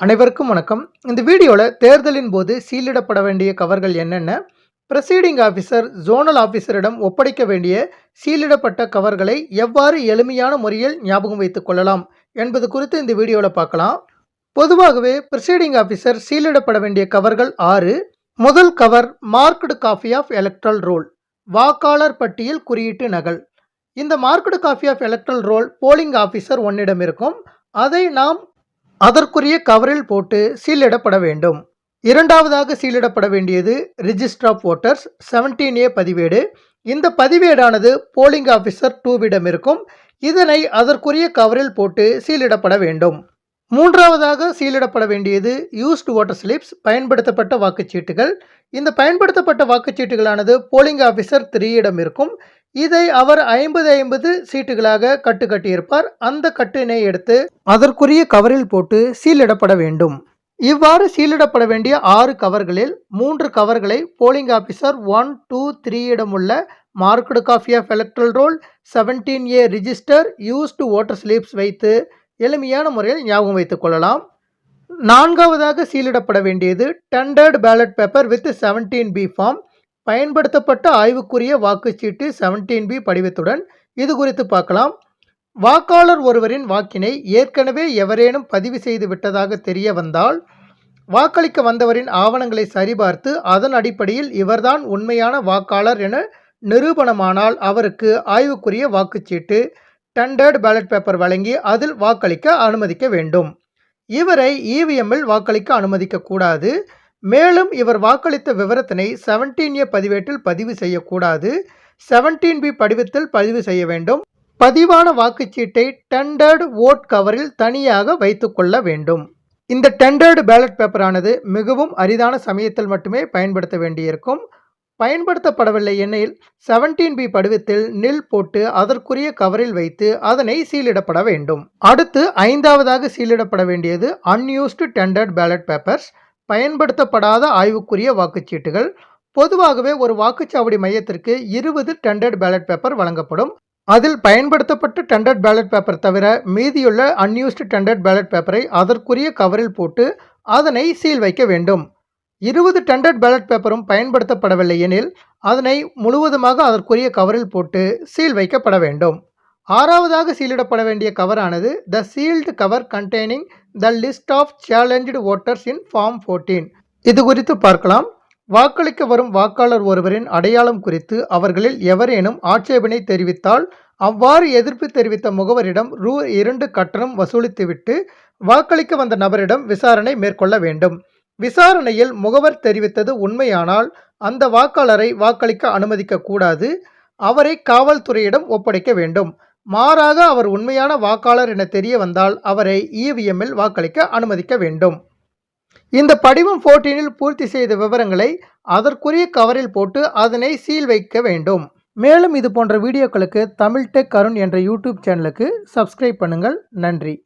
அனைவருக்கும் வணக்கம். இந்த வீடியோவில் தேர்தலின் போது சீலிடப்பட வேண்டிய கவர்கள் என்னென்ன ப்ரசீடிங் ஆஃபீஸர் ஜோனல் ஆஃபீஸரிடம் ஒப்படைக்க வேண்டிய சீலிடப்பட்ட கவர்களை எவ்வாறு எளிமையான முறையில் ஞாபகம் வைத்துக் கொள்ளலாம் என்பது குறித்து இந்த வீடியோவில் பார்க்கலாம். பொதுவாகவே ப்ரசீடிங் ஆஃபீஸர் சீலிடப்பட வேண்டிய கவர்கள் ஆறு முதல் cover marked copy of electoral roll வாக்காளர் பட்டியல் குறியீட்டு நகல். இந்த marked copy of electoral roll polling officer ஒன்னிடம் இருக்கும். அதை நாம் அதற்குரிய கவரில் போட்டு சீலிடப்பட வேண்டும். இரண்டாவதாக சீலிடப்பட வேண்டியது register of voters seventeen A பதிவேடு. இந்த பதிவேடானது போலிங் ஆஃபீஸர் டூவிடம் இருக்கும். இதனை அதற்குரிய கவரில் போட்டு சீலிடப்பட வேண்டும். மூன்றாவதாக சீலிடப்பட வேண்டியது யூஸ்டு வாட்டர் ஸ்லிப்ஸ் பயன்படுத்தப்பட்ட வாக்குச்சீட்டுகள். இந்த பயன்படுத்தப்பட்ட வாக்குச்சீட்டுகளானது போலிங் ஆஃபீஸர் த்ரீயிடம் இருக்கும். இதை அவர் ஐம்பது ஐம்பது சீட்டுகளாக கட்டு கட்டியிருப்பார். அந்த கட்டினை எடுத்து அதற்குரிய கவரில் போட்டு சீலிடப்பட வேண்டும். இவ்வாறு சீலிடப்பட வேண்டிய ஆறு கவர்களில் மூன்று கவர்களை போலிங் ஆஃபீஸர் ஒன் டூ த்ரீயிடம் உள்ள marked copy of electoral roll seventeen A register used voter slips வைத்து எளிமையான முறையில் ஞாபகம் வைத்துக் கொள்ளலாம். நான்காவதாக சீலிடப்பட வேண்டியது tendered ballot paper with seventeen B form பயன்படுத்தப்பட்ட ஆய்வுக்குரிய வாக்குச்சீட்டு செவன்டீன் பி படிவத்துடன் இது குறித்து பார்க்கலாம். வாக்காளர் ஒருவரின் வாக்கினை ஏற்கனவே எவரேனும் பதிவு செய்து விட்டதாக தெரிய வந்தால் வாக்களிக்க வந்தவரின் ஆவணங்களை சரிபார்த்து அதன் அடிப்படையில் இவர்தான் உண்மையான வாக்காளர் என நிரூபணமானால் அவருக்கு ஆய்வுக்குரிய வாக்குச்சீட்டு. டெண்டர்டு பேலட் பேப்பர் வழங்கி அதில் வாக்களிக்க அனுமதிக்க வேண்டும். இவரை இவிஎம்மில் வாக்களிக்க அனுமதிக்கக்கூடாது மேலும் இவர் வாக்களித்த விவரத்தினை செவன்டீன் ஏ பதிவேட்டில் பதிவு செய்யக்கூடாது. செவன்டீன் பி படிவத்தில் பதிவு செய்ய வேண்டும். பதிவான வாக்குச்சீட்டை டெண்டர்டு ஓட் கவரில் தனியாக வைத்துக்கொள்ள வேண்டும். இந்த டெண்டர்டு பேலட் பேப்பரானது மிகவும் அரிதான சமயத்தில் மட்டுமே பயன்படுத்த வேண்டியிருக்கும். பயன்படுத்தப்படவில்லை எனில் செவன்டீன் பி படிவத்தில் நில் போட்டு அதற்குரிய கவரில் வைத்து அதனை சீலிடப்பட வேண்டும். அடுத்து ஐந்தாவதாக சீலிடப்பட வேண்டியது அன்யூஸ்டு டெண்டர்ட் பேலட் பேப்பர்ஸ் பயன்படுத்தப்படாத ஆய்வுக்குரிய வாக்குச்சீட்டுகள். பொதுவாகவே ஒரு வாக்குச்சாவடி மையத்திற்கு இருபது டெண்டர்ட் பேலட் பேப்பர் வழங்கப்படும். அதில் பயன்படுத்தப்பட்ட டெண்டர்ட் பேலட் பேப்பர் தவிர மீதியுள்ள அன்யூஸ்டு டெண்டர்ட் பேலட் பேப்பரை அதற்குரிய கவரில் போட்டு அதனை சீல் வைக்க வேண்டும். இருபது டெண்டர்ட் பேலட் பேப்பரும் பயன்படுத்தப்படவில்லை எனில் அதனை முழுவதுமாக அதற்குரிய கவரில் போட்டு சீல் வைக்கப்பட வேண்டும். ஆறாவதாக சீலிடப்பட வேண்டிய கவரானது the sealed cover containing the list of challenge voters in form fourteen இது குறித்து பார்க்கலாம். வாக்களிக்க வரும் வாக்காளர் ஒருவரின் அடையாளம் குறித்து அவர்களில் எவரேனும் ஆட்சேபனை தெரிவித்தால் அவ்வாறு எதிர்ப்பு தெரிவித்த முகவரிடம் ரூ இரண்டு கட்டணம் வசூலித்துவிட்டு வாக்களிக்க வந்த நபரிடம் விசாரணை மேற்கொள்ள வேண்டும். விசாரணையில் முகவர் தெரிவித்தது உண்மையானால் அந்த வாக்காளரை வாக்களிக்க அனுமதிக்க கூடாது அவரை காவல்துறையிடம் ஒப்படைக்க வேண்டும். மாறாக அவர் உண்மையான வாக்காளர் என தெரிய வந்தால் அவரை இவிஎம்மில் வாக்களிக்க அனுமதிக்க வேண்டும். இந்த படிவம் போர்டீனில் பூர்த்தி செய்த விவரங்களை அதற்குரிய கவரில் போட்டு அதனை சீல் வைக்க வேண்டும். மேலும் இது போன்ற வீடியோக்களுக்கு தமிழ் டெக் அருண் என்ற யூடியூப் சேனலுக்கு சப்ஸ்கிரைப் பண்ணுங்கள். நன்றி.